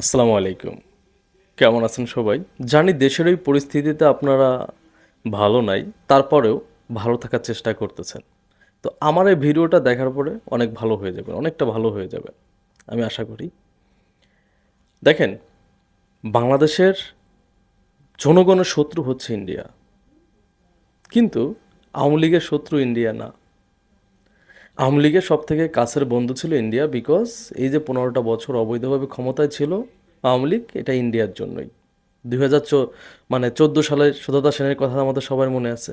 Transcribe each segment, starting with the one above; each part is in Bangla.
আসসালামু আলাইকুম। কেমন আছেন সবাই? জানি দেশের এই পরিস্থিতিতে আপনারা ভালো নাই, তারপরেও ভালো থাকার চেষ্টা করতেছেন। তো আমার এই ভিডিওটা দেখার পরে অনেক ভালো হয়ে যাবে অনেকটা ভালো হয়ে যাবে আমি আশা করি। দেখেন, বাংলাদেশের জনগণের শত্রু হচ্ছে ইন্ডিয়া। কিন্তু আওয়ামী লীগের শত্রু ইন্ডিয়া না। আওয়ামী লীগের সব থেকে কাছের বন্ধু ছিল ইন্ডিয়া বিকজ এই যে পনেরোটা বছর অবৈধভাবে ক্ষমতায় ছিল আওয়ামী লীগ, এটা ইন্ডিয়ার জন্যই। দুই হাজার মানে চোদ্দ সালে সুধাতা সেনের কথা আমাদের সবার মনে আছে।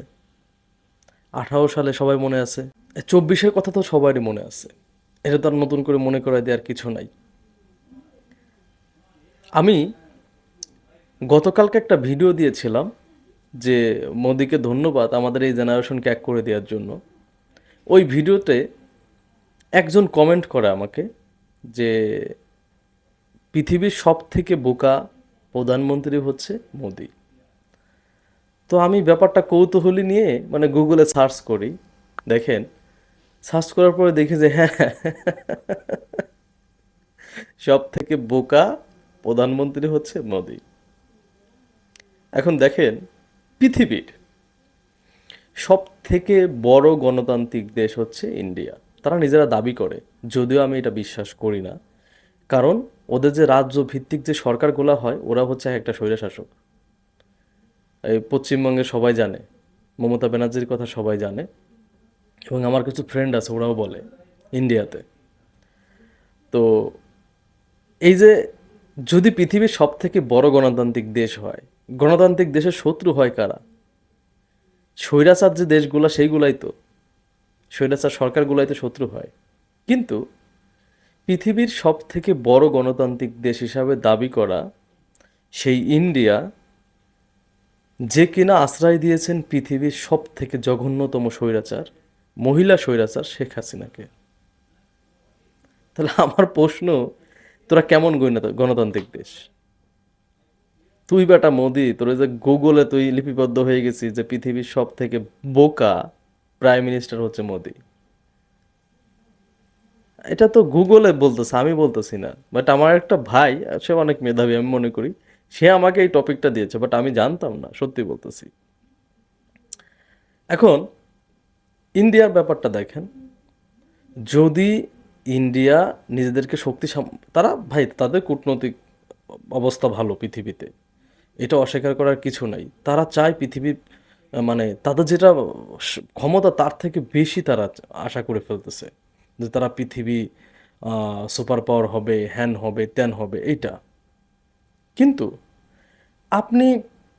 আঠারো সালে সবাই মনে আছে। চব্বিশের কথা তো সবারই মনে আছে। এটা তার নতুন করে মনে করাই দেওয়ার কিছু নাই। আমি গতকালকে একটা ভিডিও দিয়েছিলাম যে মোদিকে ধন্যবাদ আমাদের এই জেনারেশনকে এক করে দেওয়ার জন্য। ওই ভিডিওতে একজন কমেন্ট করে আমাকে যে, পৃথিবীর সব থেকে বোকা প্রধানমন্ত্রী হচ্ছে মোদি। তো আমি ব্যাপারটা কৌতূহলী নিয়ে মানে গুগলে সার্চ করি, দেখেন সার্চ করার পরে দেখি যে হ্যাঁ সব থেকে বোকা প্রধানমন্ত্রী হচ্ছে মোদি। এখন দেখেন, পৃথিবীর সব থেকে বড় গণতান্ত্রিক দেশ হচ্ছে ইন্ডিয়া। তারা নিজেরা দাবি করে, যদিও আমি এটা বিশ্বাস করি না। কারণ ওদের যে রাজ্য ভিত্তিক যে সরকারগুলো হয়, ওরা হচ্ছে একটা স্বৈরশাসক। এই পশ্চিমবঙ্গে সবাই জানে, মমতা ব্যানার্জির কথা সবাই জানে, এবং আমার কিছু ফ্রেন্ড আছে, ওরাও বলে ইন্ডিয়াতে তো এই যে যদি পৃথিবীর সব থেকে বড় গণতান্ত্রিক দেশ হয়, গণতান্ত্রিক দেশের শত্রু হয় কারা? স্বৈরাচার যে দেশগুলো, সেইগুলাই তো। স্বৈরাচার সরকারগুলাই তো শত্রু হয়। কিন্তু পৃথিবীর সব থেকে বড় গণতান্ত্রিক দেশ হিসাবে দাবি করা সেই ইন্ডিয়া যে কিনা আশ্রয় দিয়েছেন পৃথিবীর সব থেকে জঘন্যতম স্বৈরাচার, মহিলা স্বৈরাচার শেখ হাসিনাকে। তাহলে আমার প্রশ্ন, তোরা কেমন গণতান্ত্রিক দেশ? তুই বেটা মোদি, তোর যে গুগলে তুই লিপিবদ্ধ হয়ে গেছিস যে পৃথিবীর সব থেকে বোকা প্রাইম মিনিস্টার হচ্ছে মোদি। এটা তো গুগলে বলতেছে, আমি বলতেছি না। বাট আমার একটা ভাই, সে অনেক মেধাবী, আমি মনে করি, সে আমাকে এই টপিকটা দিয়েছে বাট আমি জানতাম না, সত্যি বলতেছি। এখন ইন্ডিয়ার ব্যাপারটা দেখেন। যদি ইন্ডিয়া নিজেদেরকে শক্তি তারা, ভাই, তাদের কূটনৈতিক অবস্থা ভালো পৃথিবীতে। এটা অস্বীকার করার কিছু নাই। তারা চায় পৃথিবীর মানে তাদের যেটা ক্ষমতা তার থেকে বেশি তারা আশা করে ফেলতেছে যে তারা পৃথিবী সুপার পাওয়ার হবে, হ্যান হবে, ত্যান হবে, এইটা। কিন্তু আপনি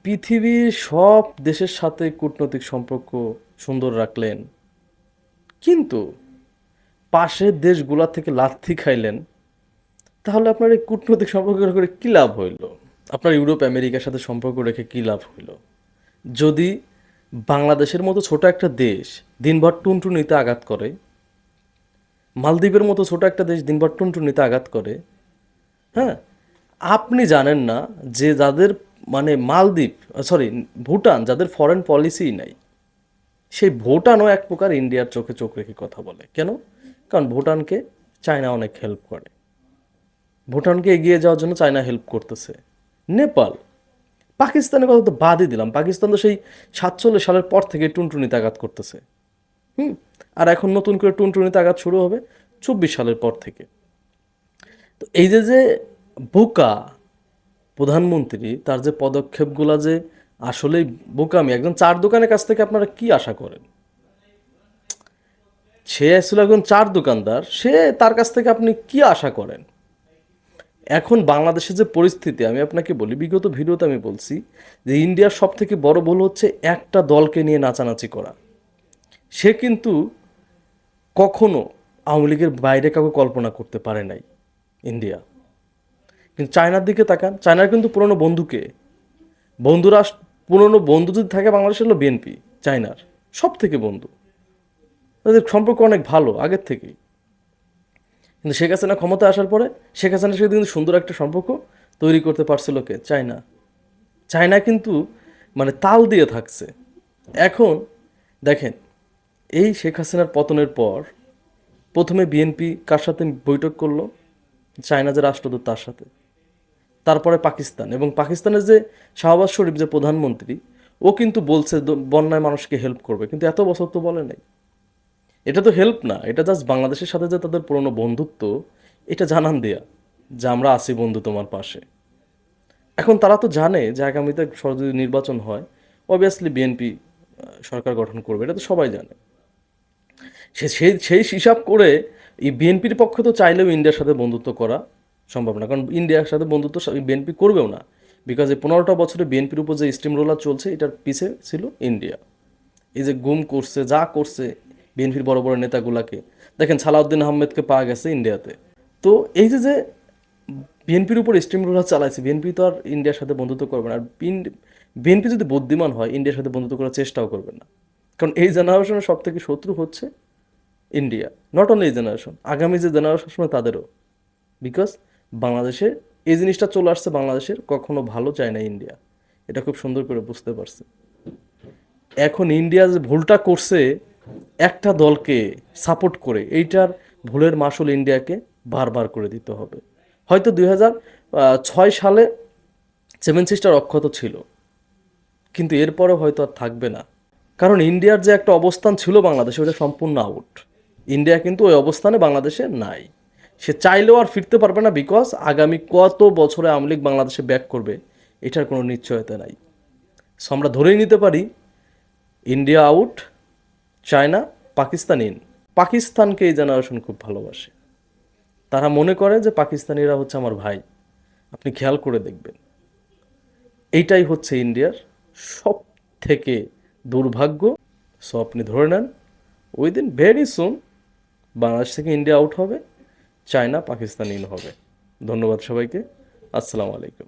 পৃথিবীর সব দেশের সাথে কূটনৈতিক সম্পর্ক সুন্দর রাখলেন, কিন্তু পাশের দেশগুলা থেকে লাথি খাইলেন, তাহলে আপনার এই কূটনৈতিক সম্পর্ক করে কী লাভ হইল? আপনার ইউরোপ, আমেরিকার সাথে সম্পর্ক রেখে কী লাভ হইল? যদি বাংলাদেশের মতো ছোট একটা দেশ দিনভর টুনটুনিতে আঘাত করে। মালদ্বীপের মতো ছোট একটা দেশ দিনভর টুনটুনিতে আঘাত করে। হ্যাঁ? আপনি জানেন না যে যাদের মানে মালদ্বীপ সরি ভুটান যাদের ফরেন পলিসিই নাই, সেই ভুটানও এক প্রকার ইন্ডিয়ার চোখে চোখ রেখে কথা বলে। কেন? কারণ ভুটানকে চায়না অনেক হেল্প করে। ভুটানকে এগিয়ে যাওয়ার জন্য চায়না হেল্প করতেছে। নেপাল পাকিস্তানের কথা তো বাদই দিলাম। পাকিস্তান তো সেই সাতচল্লিশ সালের পর থেকে টুনটুনিতে আঘাত করতেছে। হুম? আর এখন নতুন করে টুনটুনিতে আঘাত শুরু হবে চব্বিশ সালের পর থেকে। তো এই যে যে বোকা প্রধানমন্ত্রী, তার যে পদক্ষেপগুলো যে আসলেই বোকামি, একজন চার দোকানের কাছ থেকে আপনারা কি আশা করেন? সে আসলে একজন চার দোকানদার, সে তার কাছ থেকে আপনি কি আশা করেন? এখন বাংলাদেশের যে পরিস্থিতি, আমি আপনাকে বলি, বিগত ভিডিওতে আমি বলছি যে ইন্ডিয়ার সব থেকে বড় ভুল হচ্ছে একটা দলকে নিয়ে নাচানাচি করা। সে কিন্তু কখনো আওয়ামী লীগের বাইরে কাউকে কল্পনা করতে পারে নাই ইন্ডিয়া। কিন্তু চায়নার দিকে তাকান, চায়নার কিন্তু পুরনো বন্ধুকে। বন্ধুরা পুরনো বন্ধু যদি থাকে, বাংলাদেশের হলো বিএনপি, চায়নার সব থেকে বন্ধু। তাদের সম্পর্ক অনেক ভালো আগের থেকেই। কিন্তু শেখ হাসিনা ক্ষমতা আসার পরে শেখ হাসিনার সাথে কিন্তু সুন্দর একটা সম্পর্ক তৈরি করতে পারছিল কে? চায়না। চায়না কিন্তু মানে তাল দিয়ে থাকছে। এখন দেখেন, এই শেখ হাসিনার পতনের পর প্রথমে বিএনপি কার সাথে বৈঠক করল? চায়না যে রাষ্ট্রদূত তার সাথে। তারপরে পাকিস্তান এবং পাকিস্তানের যে শাহবাজ শরীফ যে প্রধানমন্ত্রী, ও কিন্তু বলছে বন্যায় মানুষকে হেল্প করবে। কিন্তু এত বছর তো বলে নাই। এটা তো হেল্প না, এটা জাস্ট বাংলাদেশের সাথে যে তাদের পুরনো বন্ধুত্ব, এটা জানান দেয়া যে আমরা আছি বন্ধু তোমার পাশে। এখন তারা তো জানে যে আগামীতে যদি নির্বাচন হয় অবভিয়াসলি বিএনপি সরকার গঠন করবে, এটা তো সবাই জানে। সে সেই সেই হিসাব করে এই বিএনপির পক্ষে তো চাইলেও ইন্ডিয়ার সাথে বন্ধুত্ব করা সম্ভব না, কারণ ইন্ডিয়ার সাথে বন্ধুত্ব বিএনপি করবেও না বিকজ এই পনেরোটা বছরে বিএনপির উপর যে স্টিম রোলার চলছে, এটার পিছে ছিল ইন্ডিয়া। এই যে গুম করছে, যা করছে বিএনপির বড় বড় নেতাগুলাকে। দেখেন সালাউদ্দিন আহমেদকে পাওয়া গেছে ইন্ডিয়াতে। তো এই যে যে বিএনপির উপর স্টিম রোলার চালাইছে, বিএনপি তো আর ইন্ডিয়ার সাথে বন্ধুত্ব করবে না। আর বিএনপি যদি বুদ্ধিমান হয়, ইন্ডিয়ার সাথে বন্ধুত্ব করার চেষ্টাও করবে না। কারণ এই জেনারেশনের সব থেকে শত্রু হচ্ছে ইন্ডিয়া। নট অনলি এই জেনারেশন আগামী যে জেনারেশন সময় তাদেরও। বিকজ বাংলাদেশে এই জিনিসটা চলে আসছে, বাংলাদেশের কখনো ভালো চায় না ইন্ডিয়া। এটা খুব সুন্দর করে বুঝতে পারছে। এখন ইন্ডিয়া যে ভুলটা করছে একটা দলকে সাপোর্ট করে এইটার ভুলের মাসুল ইন্ডিয়াকে বারবার করে দিতে হবে। হয়তো দুই ছয় সালে সেভেন সিস্টার অক্ষত ছিল, কিন্তু এরপরে হয়তো আর থাকবে না। কারণ ইন্ডিয়ার যে একটা অবস্থান ছিল বাংলাদেশে, ওটা সম্পূর্ণ আউট ইন্ডিয়া কিন্তু ওই অবস্থানে বাংলাদেশে নাই। সে চাইলেও আর ফিরতে পারবে না বিকজ আগামী কত বছরে আওয়ামী লীগ বাংলাদেশে ব্যাক করবে, এটার কোনো নিশ্চয়তা নাই। সো আমরা ধরেই নিতে পারি, India out China, Pakistan in. পাকিস্তানকে এই জেনারেশন খুব ভালোবাসে। তারা মনে করে যে পাকিস্তানিরা হচ্ছে আমার ভাই। আপনি খেয়াল করে দেখবেন। এইটাই হচ্ছে ইন্ডিয়ার সব থেকে দুর্ভাগ্য। সো আপনি ধরে নেন উইদিন ভেরি সুন বাংলাদেশ থেকে ইন্ডিয়া আউট হবে, চায়না, পাকিস্তান ইন হবে। ধন্যবাদ সবাইকে। আসসালামু আলাইকুম।